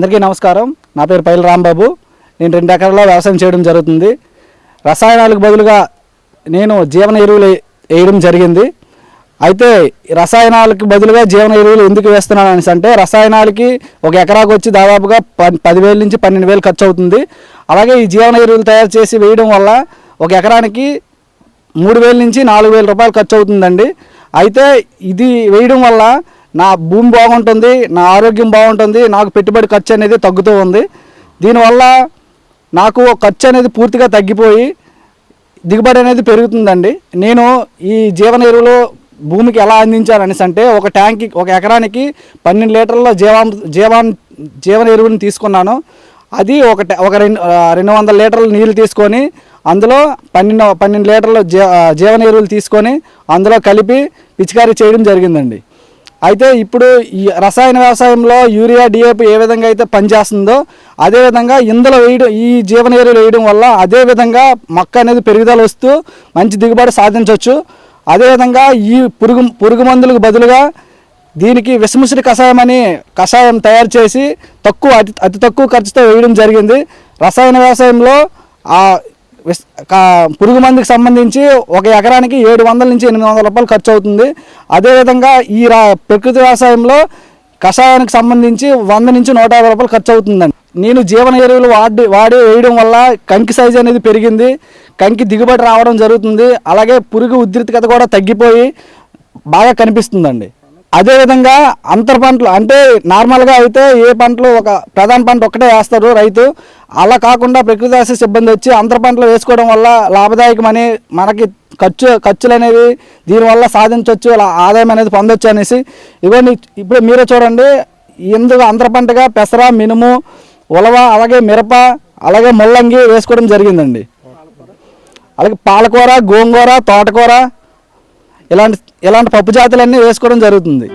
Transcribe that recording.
అందరికీ నమస్కారం. నా పేరు పైల రాంబాబు. నేను రెండు ఎకరాల్లో వ్యవసాయం చేయడం జరుగుతుంది. రసాయనాలకు బదులుగా నేను జీవన ఎరువులు వేయడం జరిగింది. అయితే రసాయనాలకు బదులుగా జీవన ఎరువులు ఎందుకు వేస్తున్నాను అనేసి అంటే రసాయనాలకి ఒక ఎకరాకు వచ్చి దాదాపుగా ప పదివేల నుంచి పన్నెండు వేలు ఖర్చు అవుతుంది. అలాగే ఈ జీవన ఎరువులు తయారు చేసి వేయడం వల్ల ఒక ఎకరానికి మూడు వేల నుంచి నాలుగు వేల రూపాయలు ఖర్చు అవుతుందండి. అయితే ఇది వేయడం వల్ల నా భూమి బాగుంటుంది నా ఆరోగ్యం బాగుంటుంది నాకు పెట్టుబడి ఖర్చు అనేది తగ్గుతూ ఉంది. దీనివల్ల నాకు ఖర్చు అనేది పూర్తిగా తగ్గిపోయి దిగుబడి అనేది పెరుగుతుందండి. నేను ఈ జీవన ఎరువులు భూమికి ఎలా అందించాలనేసి అంటే ఒక ట్యాంక్కి ఒక ఎకరానికి పన్నెండు లీటర్ల జీవా జీవా జీవన ఎరువుని తీసుకున్నాను. అది ఒక ఒక రెండు రెండు వందల లీటర్ల నీళ్ళు తీసుకొని అందులో పన్నెండు పన్నెండు లీటర్ల జీ జీవన ఎరువులు తీసుకొని అందులో కలిపి పిచికారీ చేయడం జరిగిందండి. అయితే ఇప్పుడు ఈ రసాయన వ్యవసాయంలో యూరియా డిఏపి ఏ విధంగా అయితే పనిచేస్తుందో అదేవిధంగా ఇందులో వేయడం ఈ జీవన ఎరువులు వేయడం వల్ల అదే విధంగా మొక్క అనేది పెరుగుదల వస్తూ మంచి దిగుబడి సాధించవచ్చు. అదేవిధంగా ఈ పురుగు పురుగు మందులకు బదులుగా దీనికి విషముసిరి కషాయం అని కషాయం తయారు చేసి తక్కువ అతి అతి తక్కువ ఖర్చుతో వేయడం జరిగింది. రసాయన వ్యవసాయంలో ఆ పురుగు మందుకు సంబంధించి ఒక ఎకరానికి ఏడు వందల నుంచి ఎనిమిది వందల రూపాయలు ఖర్చు అవుతుంది. అదేవిధంగా ఈ రా ప్రకృతి వ్యవసాయంలో కషాయానికి సంబంధించి వంద నుంచి నూట యాభై రూపాయలు ఖర్చు అవుతుందండి. నేను జీవన ఎరువులు వాడి వాడి వేయడం వల్ల కంకి సైజు అనేది పెరిగింది. కంకి దిగుబడి రావడం జరుగుతుంది. అలాగే పురుగు ఉధృతికత కూడా తగ్గిపోయి బాగా కనిపిస్తుందండి. అదేవిధంగా అంతర పంటలు అంటే నార్మల్గా అయితే ఏ పంటలు ఒక ప్రధాన పంట ఒక్కటే వేస్తారు రైతు. అలా కాకుండా ప్రకృతి వ్యవసాయ సిబ్బంది వచ్చి అంతర పంటలు వేసుకోవడం వల్ల లాభదాయకమని మనకి ఖర్చు ఖర్చులు అనేవి దీనివల్ల సాధించవచ్చు అలా ఆదాయం అనేది పొందొచ్చు అనేసి. ఇవన్నీ ఇప్పుడు మీరే చూడండి ఎందుకు అంతర పంటగా పెసర మినుము ఉలవ అలాగే మిరప అలాగే ముల్లంగి వేసుకోవడం జరిగిందండి. అలాగే పాలకూర గోంగూర తోటకూర ఇలాంటి ఇలాంటి పప్పు జాతులన్నీ వేసుకోవడం జరుగుతుంది.